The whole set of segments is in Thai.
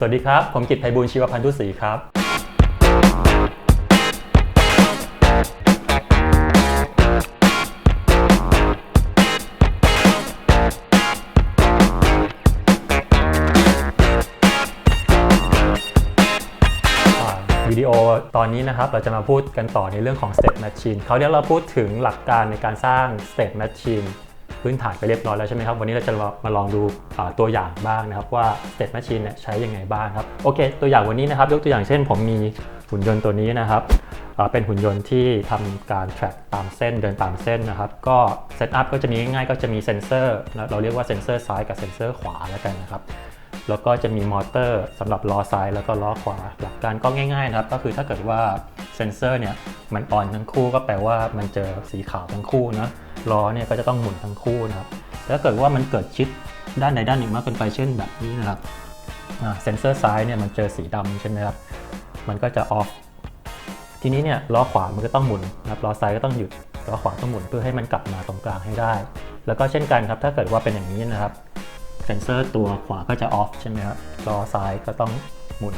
สวัสดีครับ ผมกิตไพบูลชีวพันธุศรีครับ วิดีโอตอนนี้นะครับ เราจะมาพูดกันต่อในเรื่องของ State Machine เขาวที่เราพูดถึงหลักการในการสร้าง State Machine พื้นฐานไปเรียบร้อยแล้วใช่ไหมครับ วันนี้เราจะมาลองดูตัวอย่างบ้างนะครับ ว่า State Machine เนี่ยใช้ยังไงบ้างครับ โอเค ตัวอย่างวันนี้นะครับ ยกตัวอย่างเช่น ผมมีหุ่นยนต์ตัวนี้นะครับ เป็นหุ่นยนต์ที่ทำการ track ตามเส้นเดินตามเส้นนะครับ ก็เซตอัพก็จะมีง่ายๆก็จะมีเซนเซอร์ เราเรียกว่าเซนเซอร์ซ้ายกับเซนเซอร์ขวาแล้วกันนะครับ แล้วก็จะมีมอเตอร์สำหรับล้อซ้ายแล้วก็ล้อขวา หลักการก็ง่ายๆนะครับ ก็คือถ้าเกิดว่าเซนเซอร์เนี่ยมันอ่อนทั้งคู่ก็แปลว่ามันเจอสีขาวทั้งคู่นะล้อเนี่ยก็จะต้องหมุนทั้งคู่นะครับถ้าเกิดว่ามันเกิดชิดด้านใดด้านหนึ่งมากเกินไปเช่นแบบนี้นะครับเซนเซอร์ซ้ายเนี่ยมันเจอสีดำใช่ไหมครับมันก็จะออฟทีนี้เนี่ยล้อขวามันก็ต้องหมุนนะครับล้อซ้ายก็ต้องหยุดล้อขวาต้องหมุนเพื่อให้มันกลับมาตรงกลางให้ได้ แล้วก็เช่นกันครับถ้าเกิดว่าเป็นอย่างนี้นะครับ เซนเซอร์ตัวขวาก็จะออฟใช่ไหมครับล้อซ้ายก็ต้องหมุน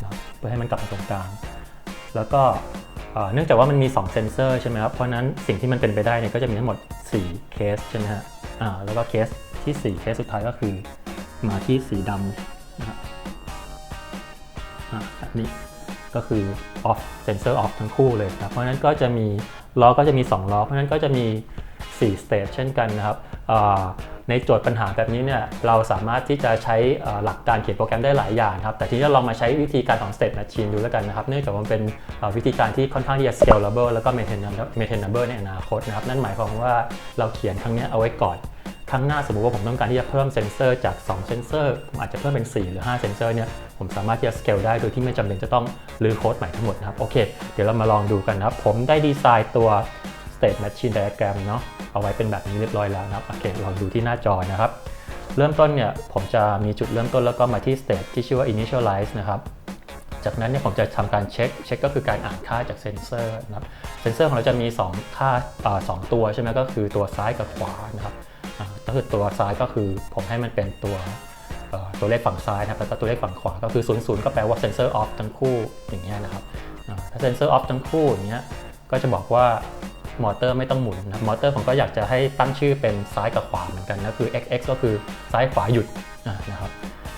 นะครับเพื่อให้มันกลับมาตรงกลาง แล้วก็เนื่องจากว่ามันมี 2 เซนเซอร์ใช่ไหมครับ เพราะนั้นสิ่งที่มันเป็นไปได้เนี่ยก็จะมีทั้งหมด 4 เคสใช่ไหมฮะอ่าแล้วก็เคสที่ 4 เคสสุดท้ายก็คือมาที่สีดำนะครับอ่าแบบนี้ก็คือ off sensor off ทั้งคู่เลยนะครับเพราะนั้นก็จะมีล้อก็จะมี 2 ล้อ เพราะนั้นก็จะมี 4 stage เช่นกันนะครับอ่า ในโจทย์ปัญหาแบบนี้เนี่ยเราสามารถที่จะใช้หลักการเขียนโปรแกรมได้หลายอย่างครับแต่ทีนี้เราลองมาใช้วิธีการของ state machine ดูแล้วกันนะครับเนื่องจากมันเป็นวิธีการที่ค่อนข้างที่จะ scalable แล้วก็ maintainable maintainable ในอนาคตนะครับนั่นหมายความว่าเราเขียนครั้งนี้เอาไว้ก่อนครั้งหน้าสมมุติว่าผมต้องการที่จะเพิ่มเซนเซอร์จาก 2 เซนเซอร์ผมอาจจะเพิ่มเป็น 4 หรือ 5 เซนเซอร์เนี่ยผมสามารถที่จะ scale ได้โดยที่ไม่จำเป็นจะต้องรื้อโค้ดใหม่ทั้งหมดนะครับโอเค เดี๋ยวเรามาลองดูกันนะครับ ผมได้ดีไซน์ตัว state machine diagram เนาะเอาไว้เป็นแบบนี้เรียบร้อยแล้วนะครับโอเคลองดูที่หน้าจอนะครับ เริ่มต้นเนี่ยผมจะมีจุดเริ่มต้นแล้วก็มาที่ state ที่ชื่อว่า initialize นะครับจากนั้นเนี่ยผมจะทำการเช็ค เช็คก็คือการอ่านค่าจากเซนเซอร์นะครับ เซนเซอร์ของเราจะมี 2ค่าอ่าสองตัวใช่ไหมก็คือตัวซ้ายกับขวานะครับก็คือตัวซ้ายก็คือผมให้มันเป็นตัวตัวเลขฝั่งซ้ายนะครับแล้วก็ตัวเลขฝั่งขวาก็คือ 0 0 ก็แปลว่าเซนเซอร์ออฟทั้งคู่อย่างเงี้ยนะครับถ้าเซนเซอร์ออฟทั้งคู่อย่างเงี้ยก็จะบอกว่า มอเตอร์ไม่ต้องหมุนนะมอเตอร์ผมก็อยากจะให้ตั้งชื่อเป็นซ้ายกับขวาเหมือนกันนะคือ xx ก็คือซ้ายขวาหยุดนะครับ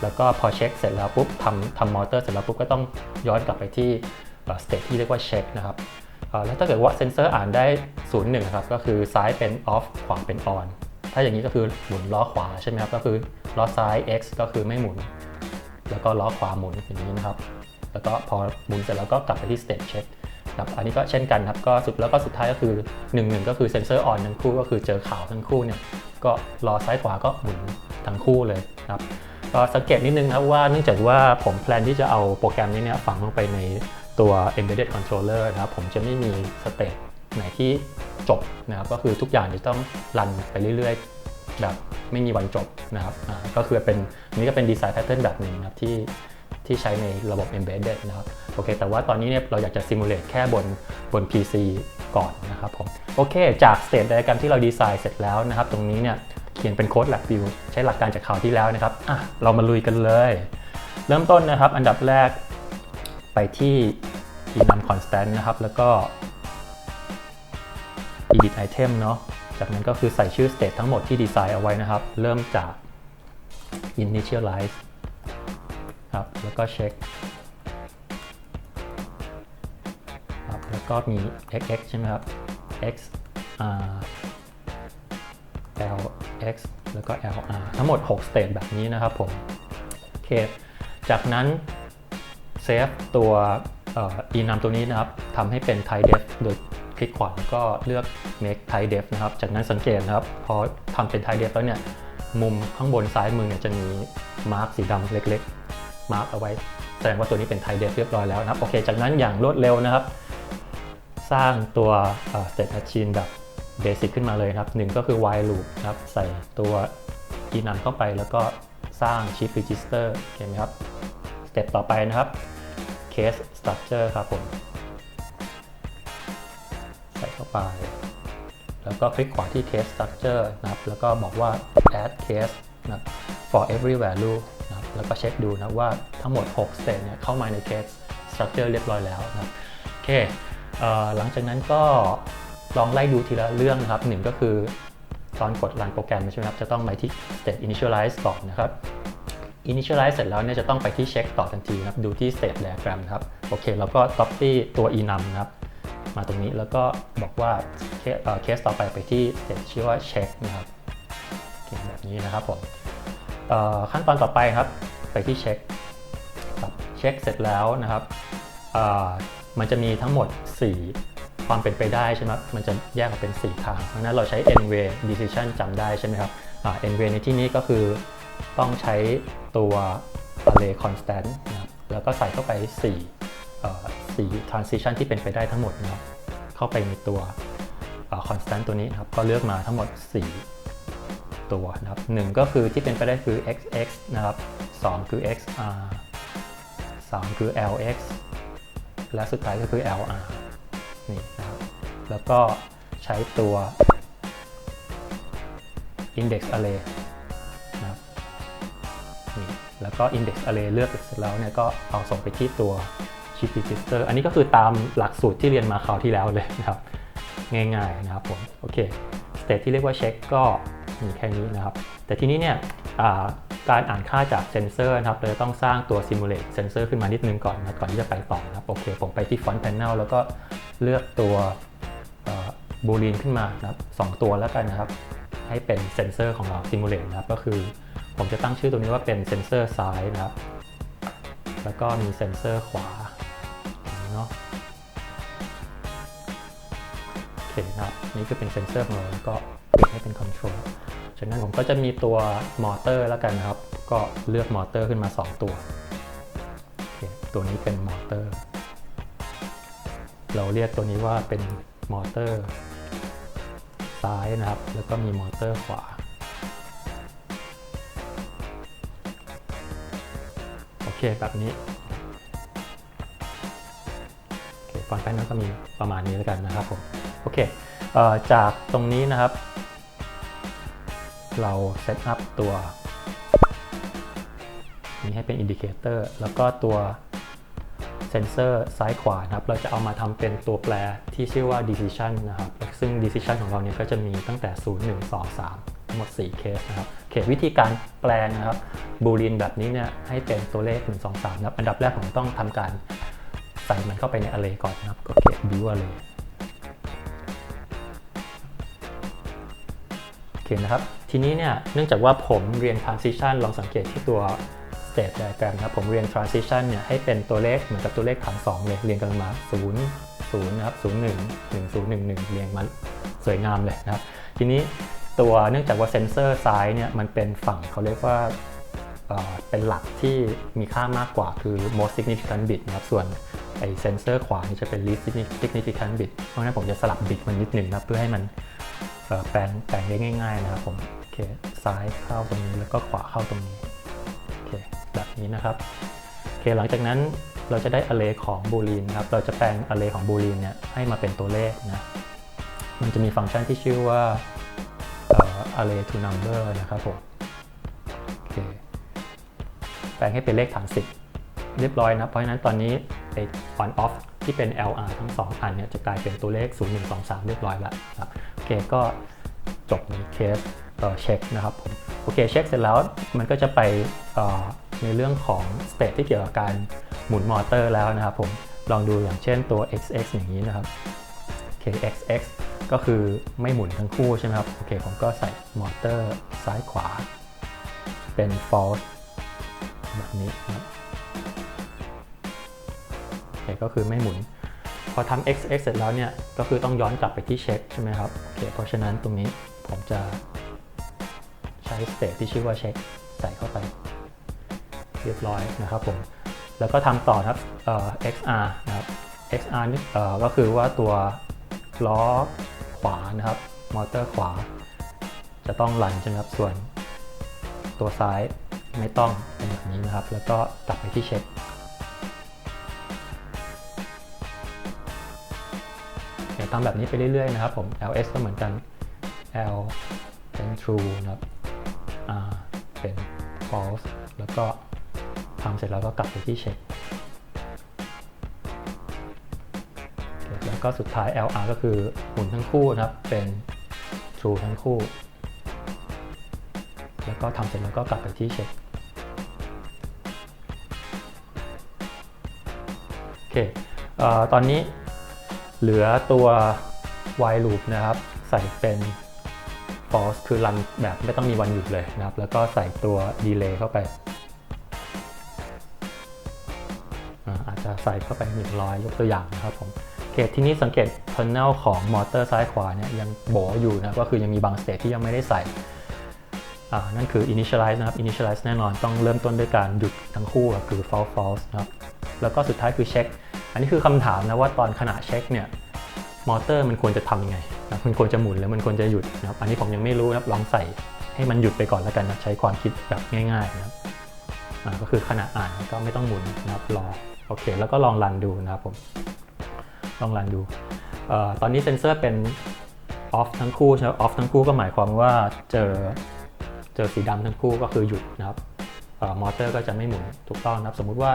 แล้วก็พอเช็คเสร็จแล้วปุ๊บทำทำมอเตอร์เสร็จแล้วปุ๊บก็ต้องย้อนกลับไปที่สเตทที่เรียกว่าเช็คนะครับแล้วถ้าเกิดว่าเซนเซอร์อ่านได้ 0 1ครับก็คือซ้ายเป็น off ขวาเป็น on ถ้าอย่างนี้ก็คือหมุนล้อขวาใช่ไหมครับก็คือล้อซ้าย x ก็คือไม่หมุน แล้วก็ล้อขวาหมุนอย่างนี้นะครับ แล้วก็พอหมุนเสร็จแล้วก็กลับไปที่ state check ครับอันนี้ก็เช่นกันครับก็สุดแล้วก็สุดท้ายก็คือ1 1ก็คือเซนเซอร์ออนทั้งคู่ก็คือเจอขาวทั้งคู่เนี่ยก็ล้อซ้ายขวาก็หมุนทั้งคู่เลยครับก็สังเกตนิดนึงครับว่าเนื่องจากว่าผมแพลนที่จะเอาโปรแกรมนี้เนี่ยฝังลงไปในตัว embedded controller นะครับผมจะไม่มีสเตตไหนที่จบนะครับก็คือทุกอย่างจะต้องรันไปเรื่อยๆแบบไม่มีวันจบนะครับก็คือเป็นนี้ก็เป็นดีไซน์แพทเทิร์นแบบหนึ่งครับที่ ที่ใช้ในระบบ embedded นะครับโอเค แต่ว่าตอนนี้เนี่ยเราอยากจะ simulate แค่บนบน PC ก่อนนะครับผมโอเค จาก state diagram ที่เราดีไซน์เสร็จแล้วนะครับ ตรงนี้เนี่ยเขียนเป็นโค้ด lab view ใช้หลักการจากข่าวที่แล้วนะครับอะเรามาลุยกันเลย เริ่มต้นนะครับ อันดับแรกไปที่ enum constant นะครับ แล้วก็ edit item เนาะจากนั้นก็คือใส่ชื่อ state ทั้งหมดที่ดีไซน์เอาไว้นะครับ เริ่มจาก initialize ครับแล้วก็เช็คครับแล้วก็มี xx ใช่ไหมครับ x r LX แล้วก็ LR ทั้งหมด 6 state แบบนี้นะครับผมโอเคจากนั้นเซฟตัวอ่อ enum ตัวนี้นะครับทำให้เป็น type def โดยคลิกขวาแล้วก็เลือก make type def นะครับ จากนั้นสังเกตนะครับ พอทำเป็น type def แล้วเนี่ย มุมข้างบนซ้ายมือเนี่ยจะมีมาร์กสีดำเล็กๆ มาร์กเอาไว้ แสดงว่าตัวนี้เป็น type def เรียบร้อยแล้วนะครับ โอเค จากนั้นอย่างรวดเร็วนะครับ สร้างตัวเอ่อ state machine แบบเบสิกขึ้นมาเลยครับหนึ่งก็คือ while loop นะครับ ใส่ตัว enum เข้าไปแล้วก็สร้าง shift register โอเคไหมครับสเต็ปต่อไปนะครับ case structure ครับผม ใส่เข้าไป แล้วก็คลิกขวาที่ case structure นะครับ แล้วก็บอกว่า add case นะ for every value แล้วก็เช็คดูนะว่าทั้งหมด6 state เนี่ยเข้ามาใน case structure เรียบร้อยแล้วนะครับโอเคหลังจากนั้นก็ลองไล่ดูทีละเรื่องนะครับหนึ่งก็คือตอนกดรันโปรแกรมใช่ไหมครับจะต้องไปที่ state initialize ก่อนนะครับ initialize เสร็จแล้วเนี่ยจะต้องไปที่เช็คต่อทันทีนะครับดูที่ state diagram นะครับโอเคแล้วก็ copy ตัว enum นะครับมาตรงนี้แล้วก็บอกว่าเคสต่อไปไปที่ state ชื่อว่า check นะครับแบบนี้นะครับผม ขั้นตอนต่อไปครับ ไปที่เช็คเช็คเสร็จแล้วนะครับมันจะมีทั้งหมด 4 ความเป็นไปได้ใช่ไหมมันจะแยกออกเป็น 4 ทาง เพราะนั้นเราใช้ n way decision จำได้ใช่ไหมครับ n way ในที่นี้ก็คือต้องใช้ตัว array constant นะครับแล้วก็ใส่เข้าไป 4 4 transition ที่เป็นไปได้ทั้งหมดนะครับ เข้าไปในตัว constant ตัวนี้นครับ ก็เลือกมาทั้งหมด 4 ตัวนะครับหนึ่งก็คือที่เป็นไปได้คือ xx นะครับ 2 คือ xr 3 คือ lx และสุดท้ายก็คือ lr นี่นะครับแล้วก็ใช้ตัว index array นะครับนี่แล้วก็ index array เลือกเสร็จแล้วเนี่ยก็เอาส่งไปที่ตัว shift register อันนี้ก็คือตามหลักสูตรที่เรียนมาคราวที่แล้วเลยนะครับ ง่ายๆนะครับผม โอเค สเตทที่เรียกว่าเช็คก็ มีแค่นี้นะครับ แต่ทีนี้เนี่ยการอ่านค่าจากเซนเซอร์นะครับเราจะต้องสร้างตัว simulate เซนเซอร์ขึ้นมานิดนึงก่อนนะก่อนที่จะไปต่อนะครับโอเค ผมไปที่ front panel แล้วก็เลือกตัวบูลีนขึ้นมานะครับสองตัวแล้วกันนะครับ ให้เป็นเซนเซอร์ของเรา simulate นะครับก็คือผมจะตั้งชื่อตัวนี้ว่าเป็นเซนเซอร์ซ้ายนะครับ แล้วก็มีเซนเซอร์ขวาเนาะโอเคนะครับนี่คือเป็นเซนเซอร์ของเราแล้วก็ปิดให้เป็นคอนโทรล จากนั้นผมก็จะมีตัวมอเตอร์แล้วกันนะครับ ก็เลือกมอเตอร์ขึ้นมา 2 ตัว ตัวนี้เป็นมอเตอร์ เราเรียกตัวนี้ว่าเป็นมอเตอร์ซ้ายนะครับ แล้วก็มีมอเตอร์ขวา โอเคแบบนี้ฟอนต์แป้นนั้นก็มีประมาณนี้แล้วกันนะครับผม โอเคเอจากตรงนี้นะครับ เราเซตอัพตัวนี้ให้เป็นอินดิเคเตอร์แล้วก็ตัวเซนเซอร์ซ้ายขวานะครับ เราจะเอามาทำเป็นตัวแปรที่ชื่อว่า decision นะครับ ซึ่ง decision ของเราเนี่ยก็จะมีตั้งแต่ 0 1 2 3 ทั้งหมด 4 เคสนะครับเควิธีการแปลนะครับบูลีนแบบนี้เนี่ยให้เป็นตัวเลข 1 2 3 นะครับ อันดับแรกผมต้องทำการใส่มันเข้าไปใน array ก่อนนะครับ ก็เขียน view array โอเคนะครับ ทีนี้เนี่ยเนื่องจากว่าผมเรียน transition ลองสังเกตที่ตัว state diagram นะครับ ผมเรียน transition เนี่ยให้เป็นตัวเลขเหมือนกับตัวเลขฐาน2เลยเรียงกันมา 0 0 นะครับ 0 1 1 0 1 1 เรียงมาสวยงามเลยนะครับ ทีนี้ตัวเนื่องจากว่าเซนเซอร์ซ้ายเนี่ยมันเป็นฝั่งเขาเรียกว่าเป็นหลักที่มีค่ามากกว่าคือ most significant bit นะครับ ส่วนไอเซนเซอร์ขวานี่จะเป็น least significant bit เพราะฉะนั้นผมจะสลับบิตมันนิดหนึ่งนะเพื่อให้มัน แปลงแปลงได้ง่าย ๆ นะครับผมโอเคซ้ายเข้าตรงนี้แล้วก็ขวาเข้าตรงนี้โอเคแบบนี้นะครับโอเคหลังจากนั้นเราจะได้ array ของบูลีนนะครับเราจะแปลง array ของบูลีนเนี่ยให้มาเป็นตัวเลขนะมันจะมีฟังก์ชันที่ชื่อว่าอ่อ array to number นะครับผมโอเคแปลงให้เป็นเลขฐาน 10 เรียบร้อยนะเพราะฉะนั้นตอนนี้ไอ้ on off ที่เป็น LR ทั้ง 2 อันเนี่ยจะกลายเป็นตัวเลข 0 1 2 3 เรียบร้อยแล้วครับ เคก็จบในเคสเช็คนะครับผมโอเคเช็คเสร็จแล้วมันก็จะไปในเรื่องของสเตทที่เกี่ยวกับการหมุนมอเตอร์แล้วนะครับผมลองดูอย่างเช่นตัว XX อย่างนี้นะครับโอเค XX ก็คือไม่หมุนทั้งคู่ใช่ไหมครับโอเคผมก็ใส่มอเตอร์ซ้ายขวา เป็น false แบบนี้นะครับโอเคก็คือไม่หมุน พอทำ xx เสร็จแล้วเนี่ยก็คือต้องย้อนกลับไปที่เช็คใช่ไหมครับโอเคเพราะฉะนั้นตรงนี้ผมจะใช้สเตทที่ชื่อว่าเช็คใส่เข้าไป เรียบร้อยนะครับผมแล้วก็ทำต่อครับเอ่อ xr นะครับ xr นี่เอ่อก็คือว่าตัวล้อขวานะครับมอเตอร์ขวา จะต้องรันใช่ไหมครับส่วนตัวซ้ายไม่ต้องเป็นแบบนี้นะครับ แล้วก็กลับไปที่เช็ค ทำแบบนี้ไปเรื่อยๆนะครับผม ls ก็เหมือนกัน l เป็น true นะครับ r เป็น false แล้วก็ทำเสร็จแล้วก็กลับไปที่เช็คแล้วก็สุดท้าย LR ก็คือหมุนทั้งคู่นะครับ เป็น true ทั้งคู่ แล้วก็ทำเสร็จแล้วก็กลับไปที่เช็คโอเคเออตอนนี้ เหลือตัว while loop นะครับ ใส่เป็น false คือรันแบบไม่ต้องมีวันหยุดเลยนะครับ แล้วก็ใส่ตัว delay เข้าไป อาจจะใส่เข้าไป 100 ยกตัวอย่างนะครับผมโอเคทีนี้สังเกต tunnel ของมอเตอร์ซ้ายขวาเนี่ยยังโบอยู่นะ ก็คือยังมีบางสเตทที่ยังไม่ได้ใส่นั่นคือ initialize นะครับ initialize แน่นอนต้องเริ่มต้นด้วยการหยุดทั้งคู่ก็คือ false false นะครับ แล้วก็สุดท้ายคือเช็คอั นนี้คือคำถามนะว่าตอนขณะเช็คเนี่ยมอเตอร์มันควรจะทำยังไงนะมันควรจะหมุนหรือมันควรจะหยุดนะครับอันนี้ผมยังไม่รู้นะลองใส่ให้มันหยุดไปก่อนแล้วกันนะใช้ความคิดแบบง่ายๆนะครับก็คือขณะอ่านก็ไม่ต้องหมุนนะครับรอโอเค แล้วก็ลองรันดูนะครับผมลองรันดูตอนนี้เซนเซอร์เป็น off ทั้งคู่ใช่ไหม off ทั้งคู่ก็หมายความว่าเจอเจอสีดำทั้งคู่ก็คือหยุดนะครับมอเตอร์ก็จะไม่หมุนถูกต้องนะครับ สมมุติว่า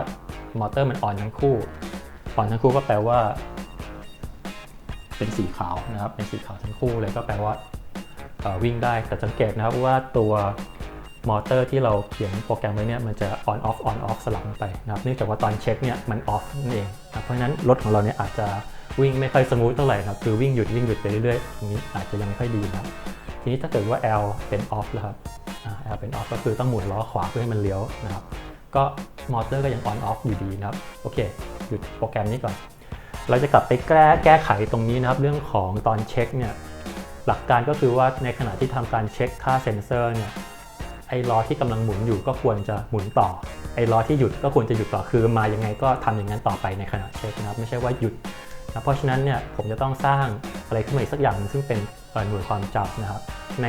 มอเตอร์มันออนทั้งคู่ ออนทั้งคู่ก็แปลว่า เป็นสีขาวนะครับ เป็นสีขาวทั้งคู่เลยก็แปลว่าวิ่งได้แต่สังเกตนะครับว่าตัวมอเตอร์ที่เราเขียนโปรแกรมไว้เนี่ยมันจะ on off on off สลับไปนะครับเนื่องจากว่าตอนเช็คเนี่ยมัน off นั่นเองนะเพราะฉะนั้นรถของเราเนี่ยอาจจะวิ่งไม่ค่อยสมูทเท่าไหร่นะครับคือวิ่งหยุดวิ่งหยุดไปเรื่อยๆตรงนี้อาจจะยังไม่ค่อยดีนะครับทีนี้ถ้าเกิดว่า L เป็น off แล้วครับอ่า L เป็น off ก็คือต้องหมุนล้อขวาเพื่อให้มันเลี้ยวนะครับก็มอเตอร์ก็ยัง on off อยู่ดีนะครับโอเค หยุดโปรแกรมนี้ก่อน เราจะกลับไปแก้แก้ไขตรงนี้นะครับ เรื่องของตอนเช็คเนี่ยหลักการก็คือว่าในขณะที่ทำการเช็คค่าเซ็นเซอร์เนี่ยไอ้ล้อที่กำลังหมุนอยู่ก็ควรจะหมุนต่อ ไอ้ล้อที่หยุดก็ควรจะหยุดต่อคือมายังไงก็ทำอย่างนั้นต่อไปในขณะเช็คนะครับ ไม่ใช่ว่าหยุดนะเพราะฉะนั้นเนี่ยผมจะต้องสร้างอะไรขึ้นมาอีกสักอย่างหนึ่งซึ่งเป็นหน่วยความจำนะครับ ใน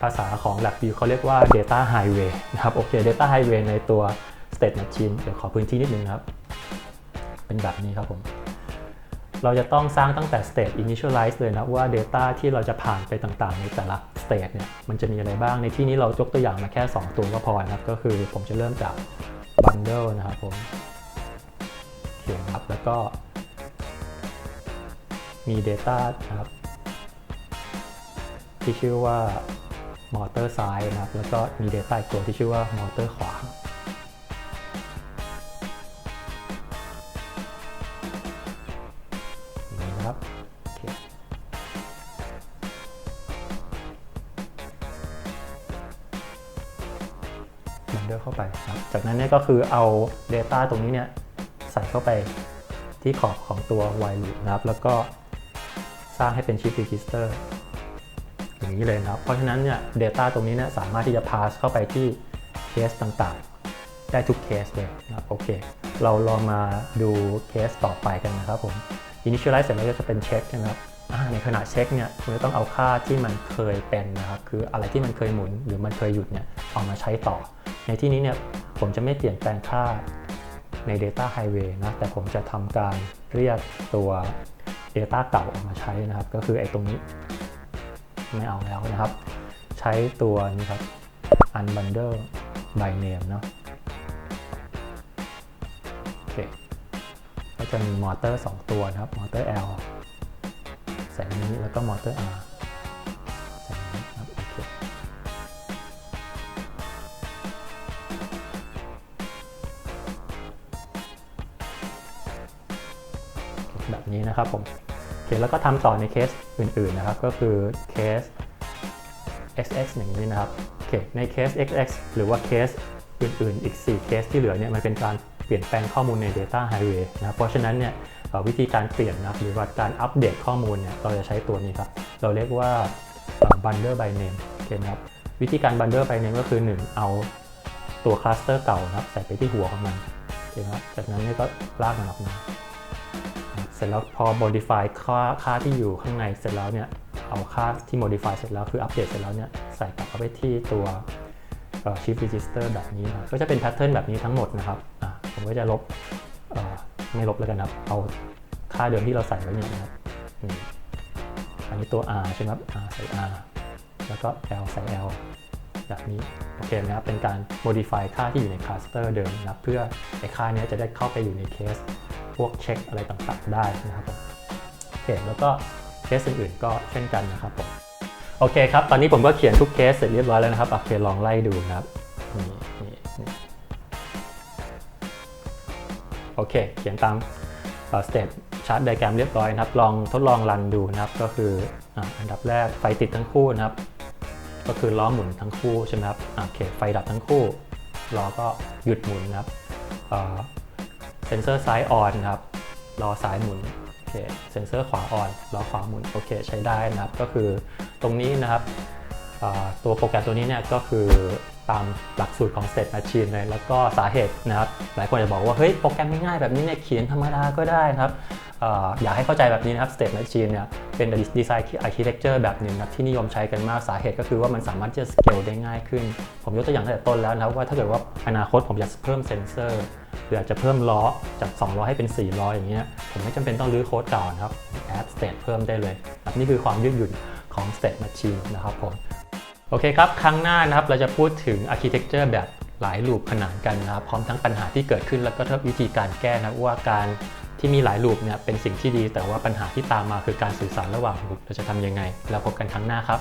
ภาษาของ LabVIEW เขาเรียกว่า data highway นะครับโอเค data highway ในตัว state machine เดี๋ยวขอพื้นที่นิดนึงครับ เป็นแบบนี้ครับผม เราจะต้องสร้างตั้งแต่ state initialize เลยนะว่า data ที่เราจะผ่านไปต่างๆ ในแต่ละ state เนี่ยมันจะมีอะไรบ้างในที่นี้เรายกตัวอย่างมาแค่ 2 ตัวก็พอนะครับ ก็คือผมจะเริ่มจาก bundle นะครับผมเขียนครับแล้วก็มี data นะครับ ที่ชื่อว่ามอเตอร์ซ้ายนะครับ แล้วก็มี data อีกตัวที่ชื่อว่ามอเตอร์ขวา บันเดอร์เข้าไปครับจากนั้นเนี่ยก็คือเอา Data ตรงนี้เนี่ยใส่เข้าไปที่ขอบของตัว while loop นะครับ แล้วก็สร้างให้เป็น shift register อย่างนี้เลยนะครับ เพราะฉะนั้นเนี่ย Data ตรงนี้เนี่ยสามารถที่จะ pass เข้าไปที่เคสต่างๆ ได้ทุกเคสเลยนะครับโอเค เราลองมาดูเคสต่อไปกันนะครับผม initialize เสร็จแล้วก็จะเป็นเช็คนะครับในขณะเช็คเนี่ยคุณจะต้องเอาค่าที่มันเคยเป็นนะครับ คืออะไรที่มันเคยหมุนหรือมันเคยหยุดเนี่ยเอามาใช้ต่อ ในที่นี้เนี่ยผมจะไม่เปลี่ยนแปลงค่าใน data highway นะ แต่ผมจะทำการเรียกตัว data เก่าออกมาใช้นะครับ ก็คือไอ้ตรงนี้ ไม่เอาแล้วนะครับ ใช้ตัวนี้ครับ unbundle by name เนาะโอเคก็จะมีมอเตอร์ 2 ตัวนะครับ มอเตอร์ L ใส่นี้แล้วก็มอเตอร์ R นี้นะครับผมโอเคแล้วก็ทำต่อในเคสอื่นๆนะครับ ก็คือเคส xx อย่างนี้นะครับโอเคในเคส xx หรือว่าเคสอื่นๆ อีก 4 เคสที่เหลือเนี่ยมันเป็นการเปลี่ยนแปลงข้อมูลใน Data Highway นะครับเพราะฉะนั้นเนี่ยวิธีการเปลี่ยนนะครับหรือว่าการอัปเดตข้อมูลเนี่ยเราจะใช้ตัวนี้ครับ เราเรียกว่า bundle by name โอเคนะครับวิธีการ bundle by name ก็คือ 1 เอาตัวคลัสเตอร์เก่านะครับใส่ไปที่หัวของมันโอเคครับจากนั้นเนี่ยก็ลากมันออกมา เสร็จแล้วพอ modify ค่าค่าที่อยู่ข้างในเสร็จแล้วเนี่ยเอาค่าที่ modify เสร็จแล้วคืออัปเดตเสร็จแล้วเนี่ยใส่กลับเข้าไปที่ตัว shift register แบบนี้นะก็จะเป็น pattern แบบนี้ทั้งหมดนะครับผมก็จะลบไม่ลบแล้วกันครับ เอาค่าเดิมที่เราใส่ไว้เนี่ยนะครับอันนี้ตัว r ใช่ไหมครับ r ใส่ r แล้วก็ l ใส่ l แบบนี้โอเคนะครับเป็นการ modify ค่าที่อยู่ใน cluster เดิมนะเพื่อไอ้ค่าเนี้ยจะได้เข้าไปอยู่ในเคส พวกเช็คอะไรต่างๆได้นะครับผมโอเคแล้วก็เคสอื่นๆก็เช่นกันนะครับผมโอเคครับ ตอนนี้ผมก็เขียนทุกเคสเสร็จเรียบร้อยแล้วนะครับโอเคลองไล่ดูนะครับนี่นี่โอเค เขียนตามสเต็ปชาร์ตไดแกรมเรียบร้อยนะครับ ลองทดลองรันดูนะครับ ก็คืออ,อันดับแรกไฟติดทั้งคู่นะครับ ก็คือล้อหมุนทั้งคู่ใช่ไหมครับ โอเค ไฟดับทั้งคู่ ล้อก็หยุดหมุนนะครับ เซนเซอร์ซ้ายออนครับล้อซ้ายหมุนโอเคเซนเซอร์ขวาออนล้อขวาหมุนโอเคใช้ได้นะครับ ก็คือตรงนี้นะครับตัวโปรแกรมตัวนี้เนี่ยก็คือตามหลักสูตรของ State Machine เลย แล้วก็สาเหตุนะครับ หลายคนจะบอกว่า เฮ้ย โปรแกรมง่ายๆแบบนี้เนี่ยเขียนธรรมดาก็ได้นะครับ อยากให้เข้าใจแบบนี้นะครับ State Machine เนี่ยเป็นดีไซน์ architecture แบบหนึ่งนะครับที่นิยมใช้กันมากสาเหตุก็คือว่ามันสามารถจะ scale ได้ง่ายขึ้น ผมยกตัวอย่างตั้งแต่ต้นแล้วนะครับว่าถ้าเกิดว่าอนาคตผมอยากเพิ่มเซนเซอร์หรืออาจจะเพิ่มล้อจาก 2 ล้อให้เป็น 4 ล้ออย่างเงี้ยผมไม่จำเป็นต้องรื้อโค้ดเก่านะครับแอด state เพิ่มได้เลยครับนี่คือความยืดหยุ่นของ state machine นะครับผมโอเคครับ ครั้งหน้านะครับเราจะพูดถึง architecture แบบหลายลูปขนานกันนะครับพร้อมทั้งปัญหาที่เกิดขึ้นแล้วก็วิธีการแก้นะว่าการ ที่มีหลายลูปเนี่ยเป็นสิ่งที่ดี แต่ว่าปัญหาที่ตามมาคือการสื่อสารระหว่างลูปเราจะทำยังไง แล้วพบกันครั้งหน้าครับ